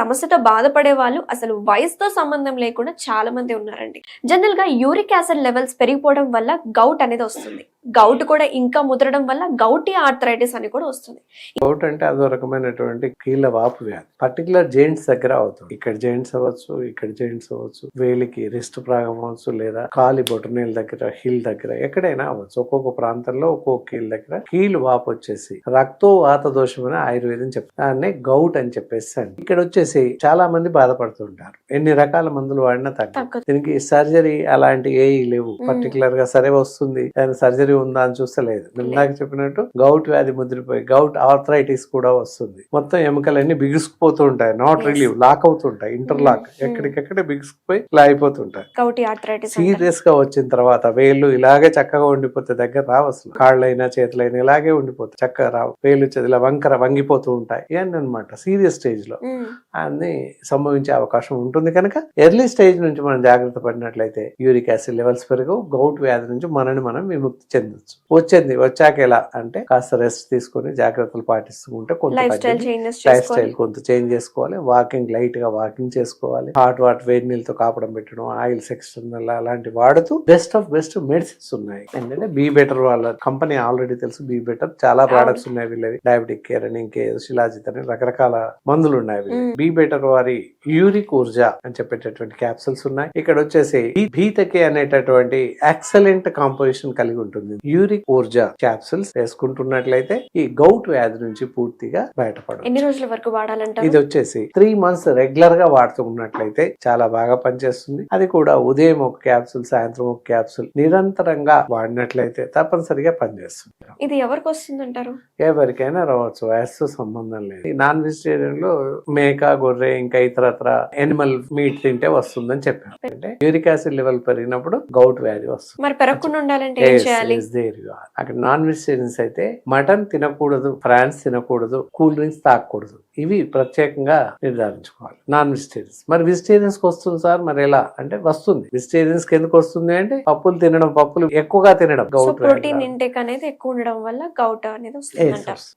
సమస్యతో బాధపడే వాళ్ళు అసలు వయసుతో సంబంధం లేకుండా చాలా మంది ఉన్నారండి. జనరల్గా యూరిక్ యాసిడ్ లెవెల్స్ పెరిగిపోవడం వల్ల గౌట్ అనేది వస్తుంది. గౌట్ కూడా ఇంకా ముదరడం వల్ల గౌటీ ఆర్థరైటిస్ అని కూడా వస్తుంది. గౌట్ అంటే అదో రకమైనటువంటి కీళ్ళ వాపు వ్యాధి. పర్టికులర్ జెయింట్స్ దగ్గర అవుతుంది. ఇక్కడ జెయింట్స్ అవ్వచ్చు ఇక్కడ జెయింట్స్ అవ్వచ్చు వేలికి రిస్ట్ ప్రాగం అవ్వచ్చు లేదా కాలి బొటనేల దగ్గర హీల్ దగ్గర ఎక్కడైనా అవ్వచ్చు. ఒక్కొక్క ప్రాంతంలో ఒక్కొక్క కీళ్ళ దగ్గర కీలు వాపు వచ్చేసి రక్తో వాత దోషం అని ఆయుర్వేదం చెప్తారు దాన్ని గౌట్ అని చెప్పేసి అండి ఇక్కడ వచ్చేసి చాలా మంది బాధపడుతుంటారు. ఎన్ని రకాల మందులు వాడినా తగ్గదు. దీనికి సర్జరీ అలాంటి ఏ లేవు. పర్టికులర్గా సరే వస్తుంది. దాని సర్జరీ ఉందా అని చూస్తలేదు ఇందాక చెప్పినట్టు గౌట్ వ్యాధి ముదిరిపోయి గౌట్ ఆర్థరైటిస్ కూడా వస్తుంది. మొత్తం ఎముకలన్నీ బిగుసుకుపోతూ ఉంటాయి నాట్. రిలీవ్ లాక్ అవుతుంటాయి ఇంటర్లాక్ Mm. ఎక్కడికెక్కడ బిగుసుకుపోయి ఇలా అయిపోతుంటాయి. సీరియస్గా వచ్చిన తర్వాత వేళ్ళు ఇలాగే చక్కగా ఉండిపోతే దగ్గర రావు అసలు. కాళ్ళైనా చేతులైనా ఇలాగే ఉండిపోతాయి. చక్కగా రావు. వేళ్ళు చే- ఇలా వంకర వంగిపోతూ ఉంటాయి. ఇవన్నీ అనమాట సీరియస్ స్టేజ్లో. అన్ని సంభవించే అవకాశం ఉంటుంది కనుక ఎర్లీ స్టేజ్ నుంచి మనం జాగ్రత్త పడినట్లయితే యూరిక్ యాసిడ్ లెవెల్స్ పెరుగు గౌట్ వ్యాధి నుంచి మనని మనం విముక్తి చెందొచ్చు. వచ్చింది వచ్చాక ఎలా అంటే కాస్త రెస్ట్ తీసుకొని జాగ్రత్తలు పాటిస్తూ ఉంటే కొంత లైఫ్ స్టైల్ కొంత చేంజ్ చేసుకోవాలి. వాకింగ్ లైట్గా వాకింగ్ చేసుకోవాలి. హాట్ వాటర్ వేడి నీళ్ళతో కాపడం పెట్టడం ఆయిల్స్ ఎక్స్టర్నల్ అలాంటి వాడుతూ బెస్ట్ ఆఫ్ బెస్ట్ మెడిసిన్స్ ఉన్నాయి. ఏంటంటే బీ బెటర్ వాళ్ళ కంపెనీ ఆల్రెడీ తెలుసు బీ బెటర్ చాలా ప్రొడక్ట్స్ ఉన్నాయి వీళ్ళవి. డయాబెటిక్ కేర్ అని ఇంకే శిలాజిత్ అని రకరకాల మందులు ఉన్నాయి Mm. బీ బెటర్ వారి యూరిక్ ఊర్జా అని చెప్పేటటువంటి క్యాప్సూల్స్ ఉన్నాయి. ఇక్కడ వచ్చేసి ఈ భీతకే అనేటటువంటి ఎక్సలెంట్ కాంపోజిషన్ కలిగి ఉంటుంది. యూరిక్ ఊర్జా క్యాప్సూల్స్ వేసుకుంటున్నట్లయితే ఈ గౌట్ వ్యాధి నుంచి పూర్తిగా బయటపడదు ఎన్ని రోజుల వరకు వాడాలంటారు? ఇది వచ్చేసి త్రీ మంత్స్ రెగ్యులర్గా వాడుతూ ఉన్నట్లయితే చాలా బాగా పనిచేస్తుంది. అది కూడా ఉదయం ఒక క్యాప్సూల్ సాయంత్రం ఒక క్యాప్సూల్ నిరంతరంగా వాడినట్లయితే తప్పనిసరిగా పనిచేస్తుంది. ఇది ఎవరికి వస్తుందంటారు? ఎవరికైనా రావచ్చు వయస్సు సంబంధం లేదు. నాన్ వెజిటేరియన్లో మేక గొర్రె ఇంకా ఇతరత్ర ఎనిమల్ మీట్ తింటే వస్తుందని చెప్పారు అంటే యూరిక్ యాసిడ్ లెవెల్ పెరిగినప్పుడు గౌట్ వ్యాధి వస్తుంది. మరి పెరగకుండా ఉండాలంటే. అక్కడ నాన్ వెజిటేరియన్స్ అయితే మటన్ తినకూడదు ఫ్రాన్స్ తినకూడదు కూల్ డ్రింక్స్ తాగకూడదు. ఇవి ప్రత్యేకంగా నిర్ధారించుకోవాలి. నాన్ వెజిటేరియన్స్ మరి వెజిటేరియన్స్కి వస్తుంది సార్? మరి ఎలా? అంటే వస్తుంది. వెజిటేరియన్స్కి ఎందుకు వస్తుంది అంటే పప్పులు తినడం పప్పులు ఎక్కువగా తినడం. గౌట్ ప్రోటీన్ ఇంటేక్ అనేది ఎక్కువ ఉండడం వల్ల గౌట్ అనేది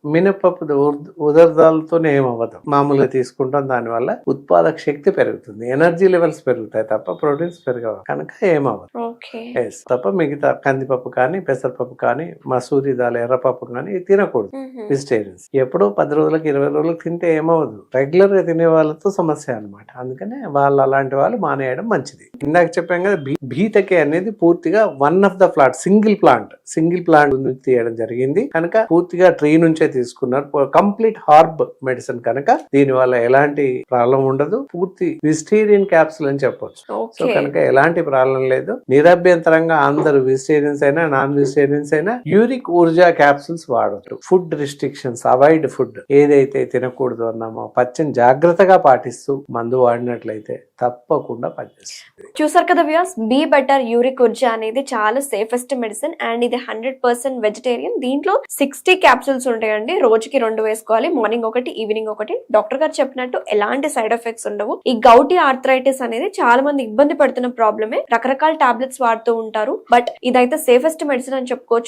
మినపప్పు ఉద్- ఉదర్దాలతోనే ఏమవ్వదు. మామూలుగా తీసుకుంటాం దాని వల్ల ఉత్పాదక శక్తి పెరుగుతుంది. ఎనర్జీ లెవెల్స్ పెరుగుతాయి తప్ప ప్రోటీన్స్ పెరగవు. కనుక ఏమవ్వదు. తప్ప మిగతా కందిపప్పు కానీ పెసరపప్పు కానీ మసూరి దాల్ ఎర్రపప్పు కానీ తినకూడదు. వెజిటేరియన్స్ ఎప్పుడో పది రోజులకు ఇరవై రోజులకు తింటే ఏమవదు రెగ్యులర్గా తినే వాళ్ళతో సమస్య అన్నమాట. అందుకనే వాళ్ళు అలాంటి వాళ్ళు మానేయడం మంచిది. ఇందాక చెప్పాం కదా భీ- భీతకే అనేది పూర్తిగా one of the plant single plant. Single plant నుంచి తీయడం జరిగింది. కనుక పూర్తిగా ట్రీ నుంచే తీసుకున్నారు. కంప్లీట్ హార్బ్ మెడిసిన్ కనుక దీని వల్ల ఎలాంటి ప్రాబ్లం ఉండదు. పూర్తి వెజిటేరియన్ క్యాప్సుల్ అని చెప్పొచ్చు. సో కనుక ఎలాంటి ప్రాబ్లం లేదు. నిరభ్యంతరంగా అందరు వెజిటేరియన్స్ అయినా నాన్ వెజిటేరియన్స్ అయినా యూరిక్ ఊర్జా క్యాప్సూల్స్ వాడచ్చు ఫుడ్ రిస్ట్రిక్షన్స్ అవాయిడ్ ఫుడ్ ఏదైతే తినకూడదు అన్నామో పచ్చని జాగ్రత్తగా పాటిస్తూ మందు వాడినట్లయితే తప్పకుండా పనిచేస్తుంది. చూసారు కదా views be better uric Urja అనేది చాలా సేఫెస్ట్ మెడిసిన్ అండ్ ఇది హండ్రెడ్ పర్సెంట్ వెజిటేరియన్. దీంట్లో సిక్స్టీ క్యాప్సూల్స్ ఉంటాయండి. రోజుకి రెండు వేసుకోవాలి. మార్నింగ్ ఒకటి ఈవినింగ్ ఒకటి. డాక్టర్ గారు చెప్పినట్టు ఎలాంటి సైడ్ ఎఫెక్ట్స్ ఉండవు. ఈ గౌటీ ఆర్థరైటిస్ అనేది చాలా మంది ఇబ్బంది పడుతున్న ప్రాబ్లమే. రకరకాల టాబ్లెట్స్ వాడుతూ ఉంటారు. బట్ ఇదైతే సేఫెస్ట్ మెడిసిన్ అని చెప్పుకోవచ్చు.